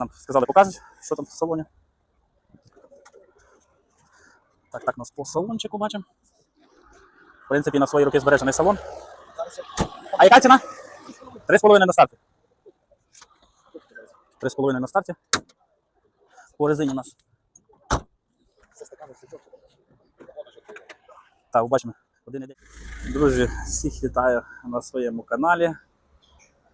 Нам сказали, покажуть, що там в салоні. Так, так, нас по салончику бачимо. В принципі, на свої руки збережений салон. А яка ціна? Три з половиною на старті. Три з половиною на старті. По резині у нас. Так, бачимо. Друзі, всіх вітаю на своєму каналі.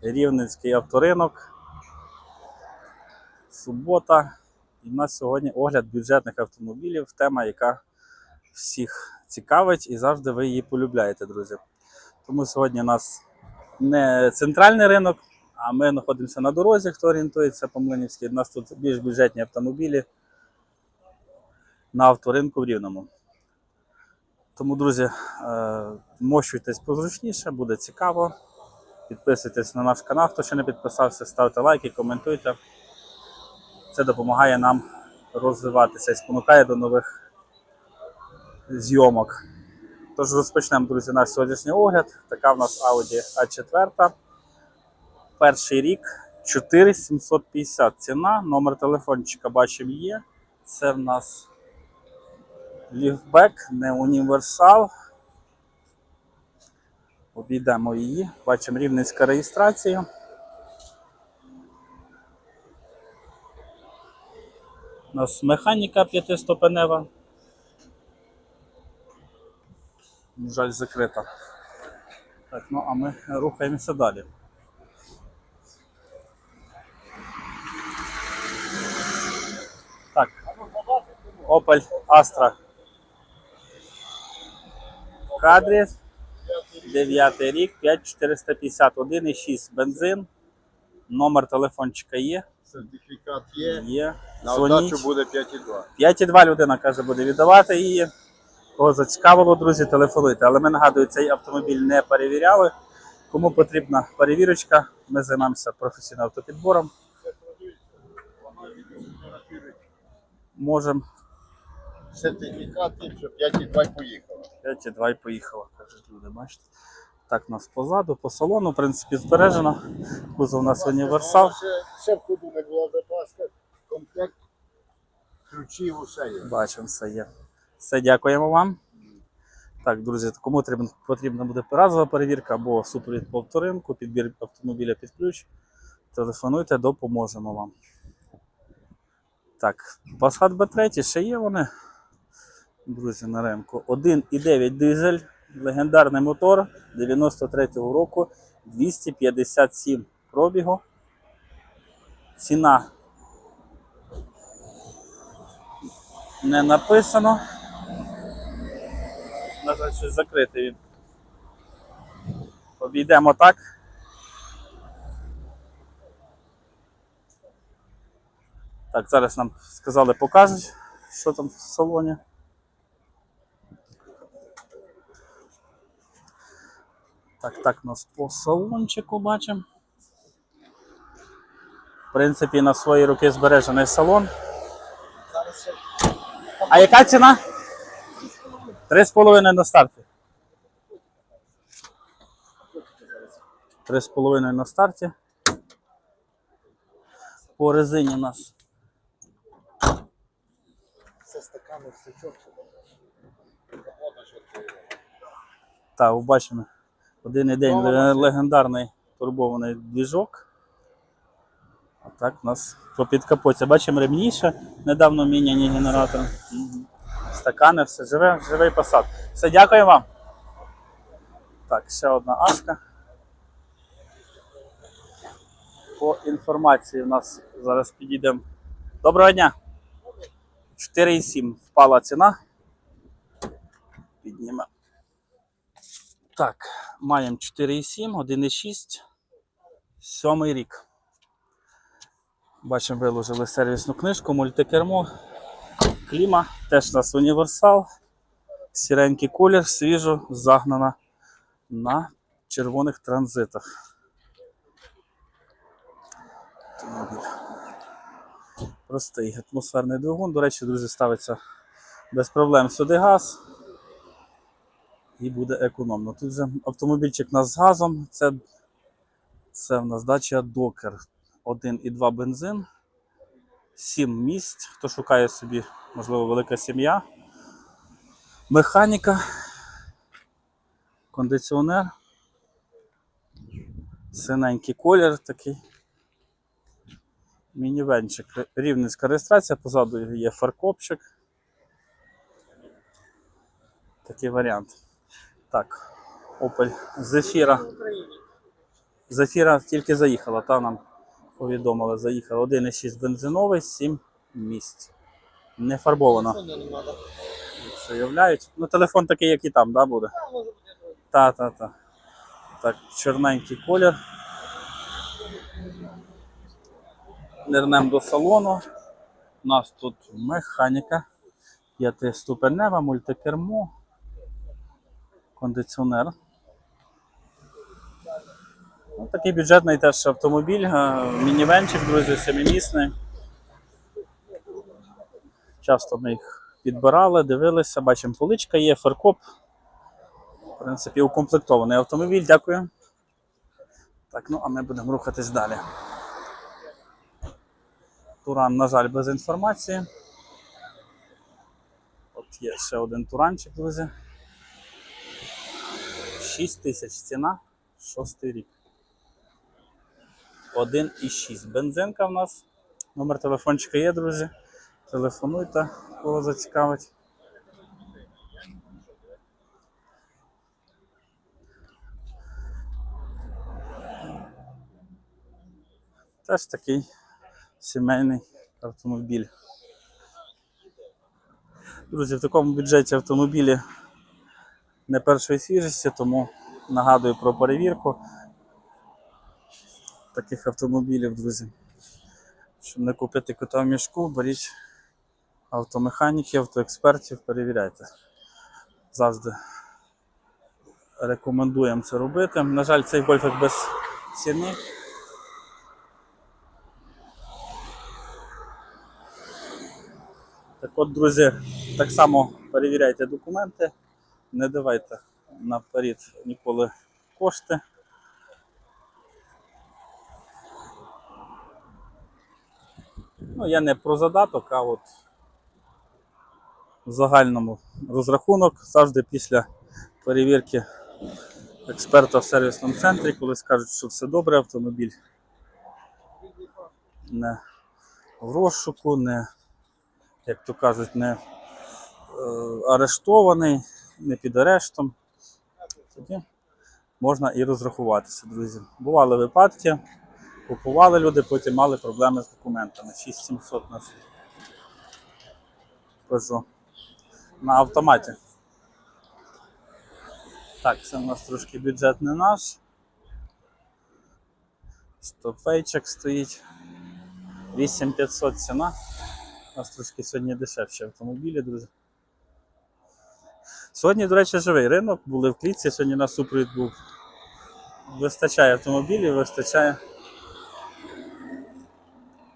Рівненський авторинок. Субота. І в нас сьогодні огляд бюджетних автомобілів. Тема, яка всіх цікавить і завжди ви її полюбляєте, друзі. Тому сьогодні у нас не центральний ринок, а ми знаходимося на дорозі, хто орієнтується по Млинівській. У нас тут більш бюджетні автомобілі на авторинку в Рівному. Тому, друзі, е, мощуйтесь позручніше, буде цікаво. Підписуйтесь на наш канал, хто ще не підписався, ставте лайки, коментуйте. Це допомагає нам розвиватися і спонукає до нових зйомок. Тож розпочнемо, друзі, наш сьогоднішній огляд. Така в нас Audi A4. Перший рік 4750 ціна. Номер телефончика бачимо є. Це в нас ліфбек, не універсал. Обійдемо її. Бачимо рівненська реєстрація. У нас механіка п'ятиступенева. Жаль, закрита. Так, ну а ми рухаємося далі. Так. Opel Astra. Кадрі. 9 рік, 5450, 1,6 бензин. Номер телефончика є. Сертифікат є. Є. На Дзвоніть. буде 5,2. 5,2 людина каже, буде віддавати її. Кого зацікавило, друзі, телефонуйте. Але ми нагадую, цей автомобіль не перевіряли. Кому потрібна перевірочка, ми займаємося професійним автопідбором. Можемо Сертифікат є, що 5,2 поїхало. 5,2 і поїхало, кажуть люди, бачите. Так, у нас позаду, по салону, в принципі, збережено. Кузов у нас універсал. Ще, в ходу не була запаска, комплект ключів усе є. Бачимо, все є. Все, дякуємо вам. Так, друзі, кому потрібна, потрібна буде разова перевірка або супровід по авторинку, підбір автомобіля під ключ. Телефонуйте, допоможемо вам. Так, Passat B3 ще є вони. Друзі, на ринку. 1,9 дизель, легендарний мотор 93-го року, 257 пробігу. Ціна не написано. На жаль, щось закритий він. Обійдемо так. Так, зараз нам сказали, покажуть, що там в салоні. Так, так, нас по салончику бачимо. В принципі, на свої руки збережений салон. А яка ціна? Три з половиною на старті. Три з половиною на старті. По резині у нас. Це стакани, все чорче. Так, бачимо. Один і день легендарний турбований двіжок. А так у нас по підкапоті. Бачимо ремніше, недавно міняні генератор. Стакани, все живе, живий посад. Все, дякую вам. Так, ще одна ашка. По інформації у нас зараз підійдемо. Доброго дня! 4,7 впала ціна. Піднімемо. Так, маємо 4,7, 1,6, сьомий рік. Бачимо, виложили сервісну книжку, мультикермо, кліма, теж у нас універсал, сіренький колір, свіжо загнана на червоних транзитах. Простий атмосферний двигун. До речі, друзі, ставиться без проблем сюди газ і буде економно. Тут вже автомобільчик у нас з газом. Це, це в нас дача Докер. 1,2 бензин. Сім місць. Хто шукає собі, можливо, велика сім'я. Механіка, кондиціонер, синенький колір такий. Мінівенчик. Рівненська реєстрація, позаду є фаркопчик. Такий варіант. Так, Opel Zafira. Зефіра тільки заїхала, та нам повідомили, заїхала 1,6 бензиновий, 7 місць. Не фарбована. Заявляють. Ну, телефон такий, як і там, да, буде? Та, та, та. Так, чорненький колір. Нирнем до салону. У нас тут механіка. П'ятиступенева, мультикермо, кондиціонер. Ну, такий бюджетний теж автомобіль, е, мінівенчик, друзі, семимісний. Часто ми їх підбирали, дивилися, бачимо, поличка є, фаркоп. В принципі, укомплектований автомобіль, дякую. Так, ну а ми будемо рухатись далі. Туран, на жаль, без інформації. От є ще один туранчик, друзі. 6 тисяч ціна, шостий рік. 1,6. Бензинка в нас. Номер телефончика є, друзі. Телефонуйте, кого зацікавить. Теж такий сімейний автомобіль. Друзі, в такому бюджеті автомобілі не першої свіжості, тому нагадую про перевірку таких автомобілів, друзі. Щоб не купити кота в мішку, беріть автомеханіків, автоекспертів, перевіряйте. Завжди рекомендуємо це робити. На жаль, цей гольфик без ціни. Так от, друзі, так само перевіряйте документи, не давайте наперед ніколи кошти. Ну, я не про задаток, а от в загальному розрахунок завжди після перевірки експерта в сервісному центрі, коли скажуть, що все добре, автомобіль не в розшуку, не, як то кажуть, не е, арештований, не під арештом. Тоді можна і розрахуватися, друзі. Бували випадки, купували люди, потім мали проблеми з документами. 6700 нас. Кажу. На автоматі. Так, це у нас трошки бюджет не наш. Стопфейчик стоїть. 8500 ціна. У нас трошки сьогодні дешевші автомобілі, друзі. Сьогодні, до речі, живий ринок, були в клітці, сьогодні на супровід був. Вистачає автомобілів, вистачає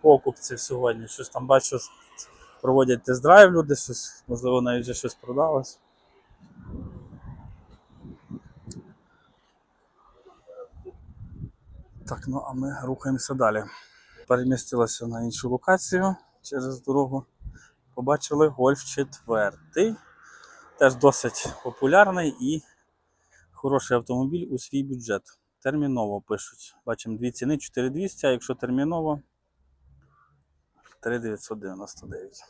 покупців сьогодні. Щось там бачу, проводять тест-драйв люди, щось, можливо, навіть вже щось продалось. Так, ну а ми рухаємося далі. Перемістилися на іншу локацію через дорогу. Побачили Гольф 4. Теж досить популярний і хороший автомобіль у свій бюджет. Терміново пишуть. Бачимо дві ціни 4200, а якщо терміново 3999.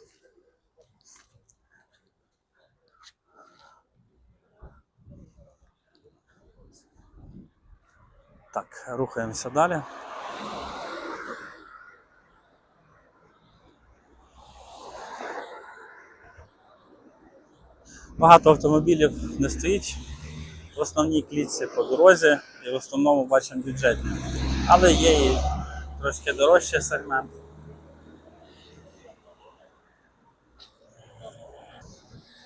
Так, рухаємося далі. Багато автомобілів не стоїть в основній клітці по дорозі і в основному бачимо бюджетні. Але є і трошки дорожчий сегмент.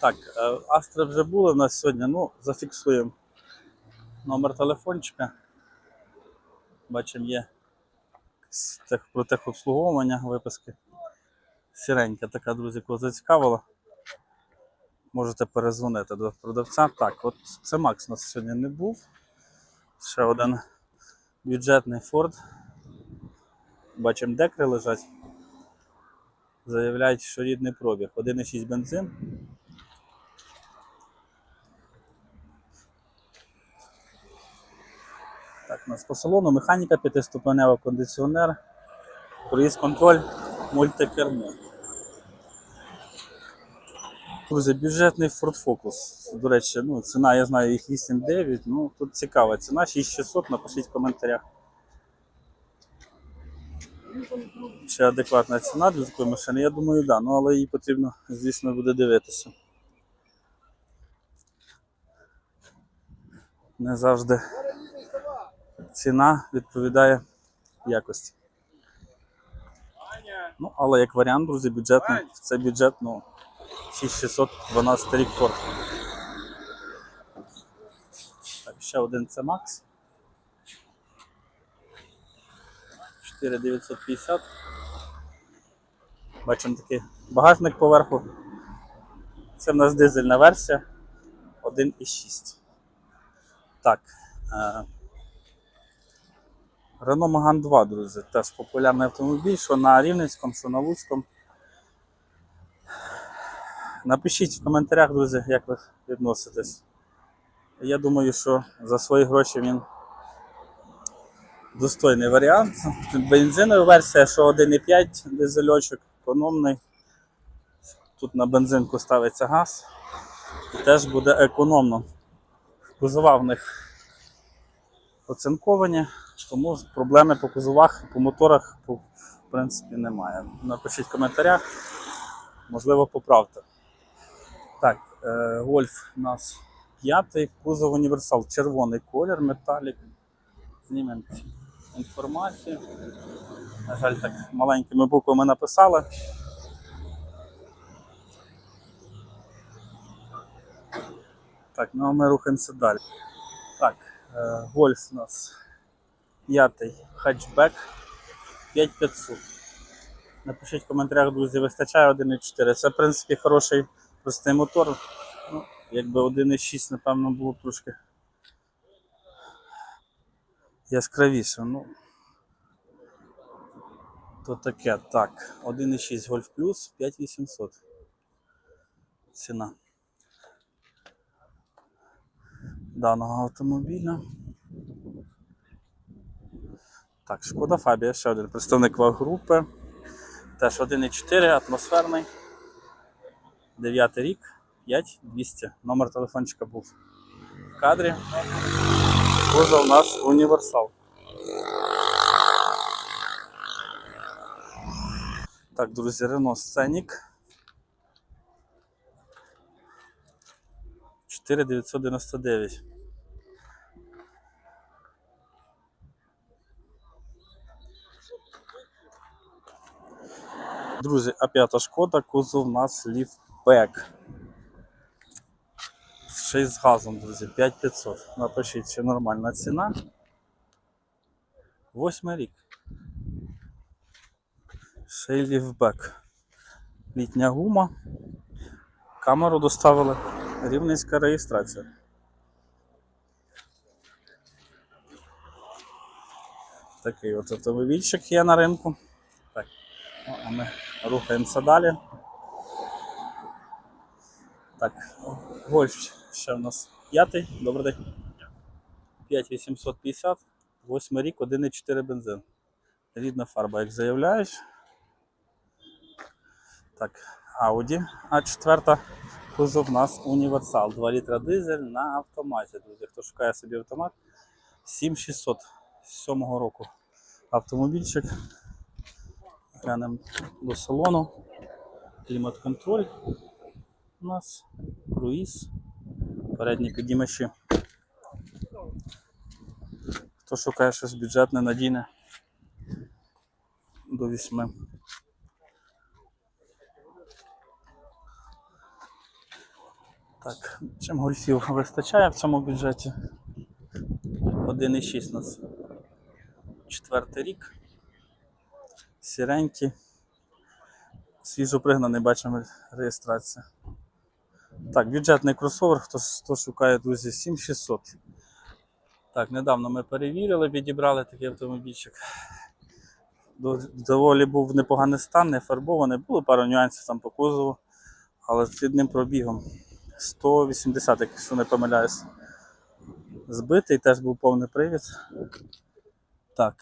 Так, е, Астри вже були в нас сьогодні. Ну, зафіксуємо номер телефончика. Бачимо, є про техобслуговування виписки. Сіренька така, друзі, кого зацікавила. Можете перезвонити до продавця. Так, от це Макс у нас сьогодні не був. Ще один бюджетний Ford. Бачимо, декри лежать. Заявляють, що рідний пробіг. 1,6 бензин. Так, у нас по салону механіка, п'ятиступенева кондиціонер, круїз контроль, мультикермо. Друзі, бюджетний Ford Focus. До речі, ну, ціна, я знаю, їх 8-9. Ну, тут цікава ціна, 6600, напишіть в коментарях. Чи адекватна ціна для такої машини? Я думаю. Да. Ну, але її потрібно, звісно, буде дивитися. Не завжди ціна відповідає якості. Ну, але як варіант, друзі, бюджетний. Це бюджет, ну, 6612 рік Ford. Так, ще один це Max. 4950. Бачимо такий багажник поверху. Це в нас дизельна версія 1,6. Так. е, Renault Megane 2, друзі, теж популярний автомобіль, що на Рівненському, що на Луцькому. Напишіть в коментарях, друзі, як ви відноситесь. Я думаю, що за свої гроші він достойний варіант. Бензинова версія, що 1,5 дизельочок, економний. Тут на бензинку ставиться газ. І теж буде економно. Кузова в них оцинковані, тому проблеми по кузовах, по моторах в принципі немає. Напишіть в коментарях, можливо, поправте. Так, е, Гольф у нас п'ятий, кузов універсал, червоний колір, металік. Знімемо інформацію. На жаль, так маленькими буквами написали. Так, ну а ми рухаємося далі. Так, е, Гольф у нас п'ятий хетчбек 5500. Напишіть в коментарях, друзі, вистачає 1,4. Це, в принципі, хороший простий мотор. Ну, якби 1,6, напевно, було трошки яскравіше. Ну, то таке. Так, 1,6 Golf Plus 5800. Ціна даного автомобіля. Так, Шкода Фабія, ще один представник ваг-групи. Теж 1,4 атмосферний. 9 рік, 5200. Номер телефончика був в кадрі. Кузов у нас універсал. Так, друзі, Renault Scenic. 4999. Друзі, а п'ята шкода, кузов у нас ліфтбек. Ще й з газом, друзі, 5500. Напишіть, чи нормальна ціна. Восьмий рік. Ще й ліфтбек. Літня гума. Камеру доставили. Рівненська реєстрація. Такий от автомобільчик є на ринку. Так. Ну, а ми рухаємося далі. Так, гольф ще в нас п'ятий. Добрий день. 5850, 8 рік, 1,4 бензин. Рідна фарба, як заявляєш. Так, Audi А4 кузов у нас універсал. 2 літра дизель на автоматі. Друзі, хто шукає собі автомат, 7600 з 7 року автомобільчик. Глянемо до салону. Клімат-контроль у нас, круїз, передні підіймачі. Хто шукає щось бюджетне, надійне до 8. Так, чим гольфів вистачає в цьому бюджеті? 1,6 у нас. Четвертий рік. Сіренький. Свіжо пригнаний, бачимо реєстрація. Так, бюджетний кросовер, хто, хто шукає, друзі, 7600. Так, недавно ми перевірили, підібрали такий автомобільчик. доволі був непоганий стан, не фарбований. Було пару нюансів там по кузову, але з рідним пробігом. 180, якщо не помиляюсь. Збитий, теж був повний привід. Так,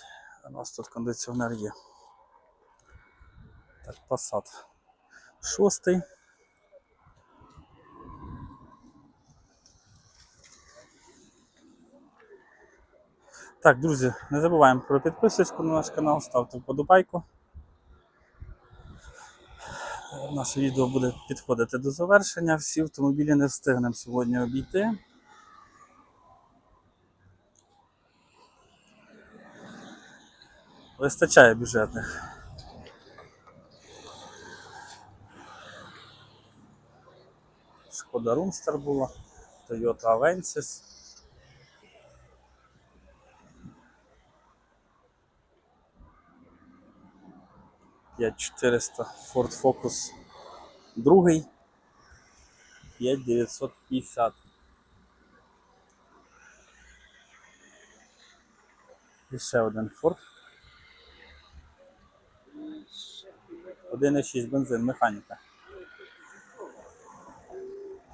у нас тут кондиціонер є. Так, Passat. Шостий. Так, друзі, не забуваємо про підписочку на наш канал, ставте вподобайку. Наше відео буде підходити до завершення. Всі автомобілі не встигнемо сьогодні обійти. Вистачає бюджетних. Шкода Румстер була, Toyota Avensis. П'ять 400 Ford Focus другий. 5950. І ще один Ford. 1,6 бензин, механіка.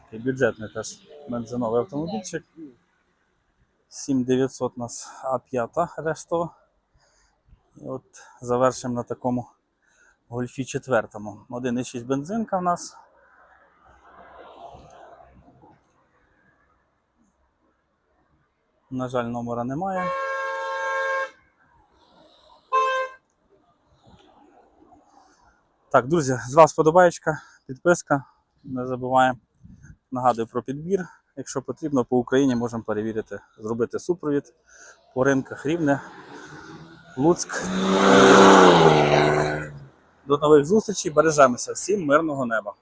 Такий бюджетний теж бензиновий автомобільчик. 7900 у нас А5 рештова. І от завершимо на такому гольфі четвертому. 1,6 бензинка в нас. На жаль, номера немає. Так, друзі, з вас подобаєчка, підписка. Не забуваємо. Нагадую про підбір. Якщо потрібно, по Україні можемо перевірити, зробити супровід по ринках Рівне, Луцьк. До нових зустрічей. Бережемося. Всім мирного неба.